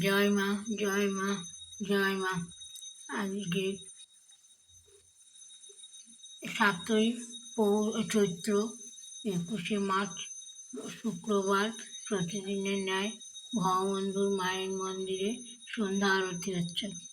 জয় মা জয় মা জয় মা। আজকে সাতই পৌর, চৈত্র একুশে মার্চ, শুক্রবার প্রতিদিনের ন্যায় ভগবন্ধুর মায়ের মন্দিরে সন্ধ্যা আরতি হচ্ছে।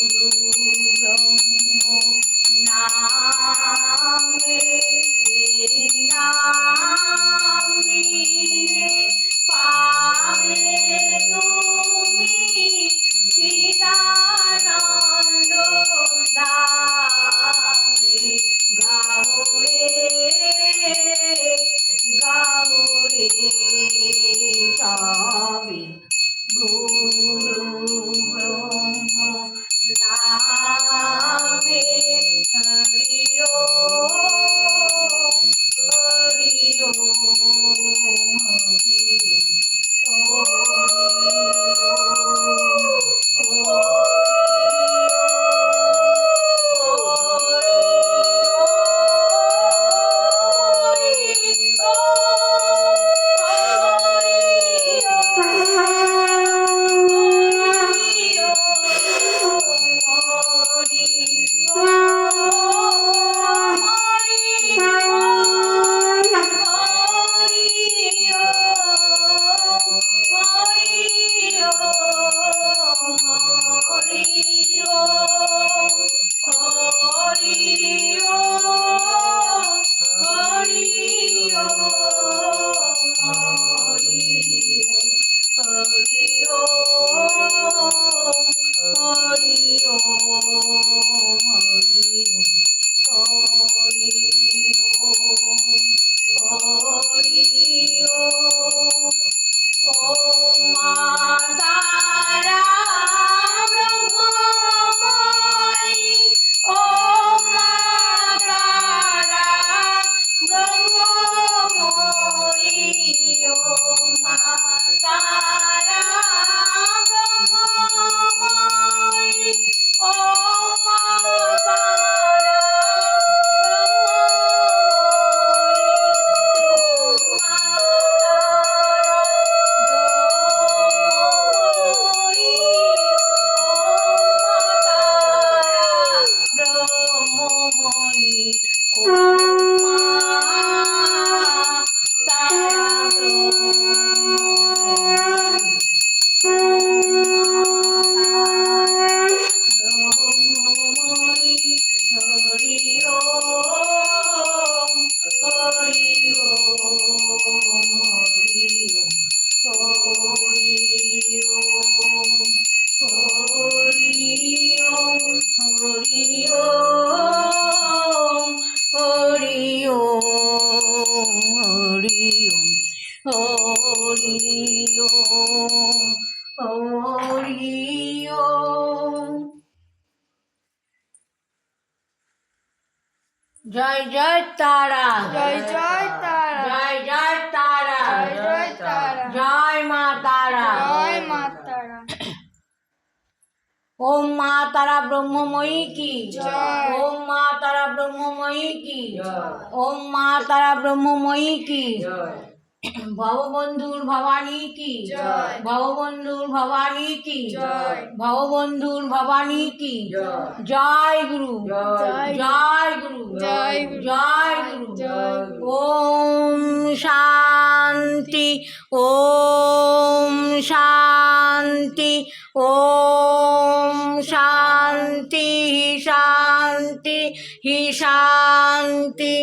গুরু নামে এই নাম জয় জয় তারা। জয় জয় তারা জয় জয় তারা জয় জয় তারা জয় মা তারা জয় মা তারা ওম মা তারা ব্রহ্মময়ী কি? ওম মা তারা ব্রহ্মময়ী কি? ওম মা তারা ব্রহ্মময়ী কি? ভববন্ধুর ভবানী কি? জয়। ভববন্ধুর ভবানী কি? জয়। ভববন্ধুর ভবানী কি? জয়। গুরু। জয়। জয় গুরু। জয় গুরু। জয় গুরু। ওম শান্তি। ওম শান্তি। ওম শান্তি হি শান্তি।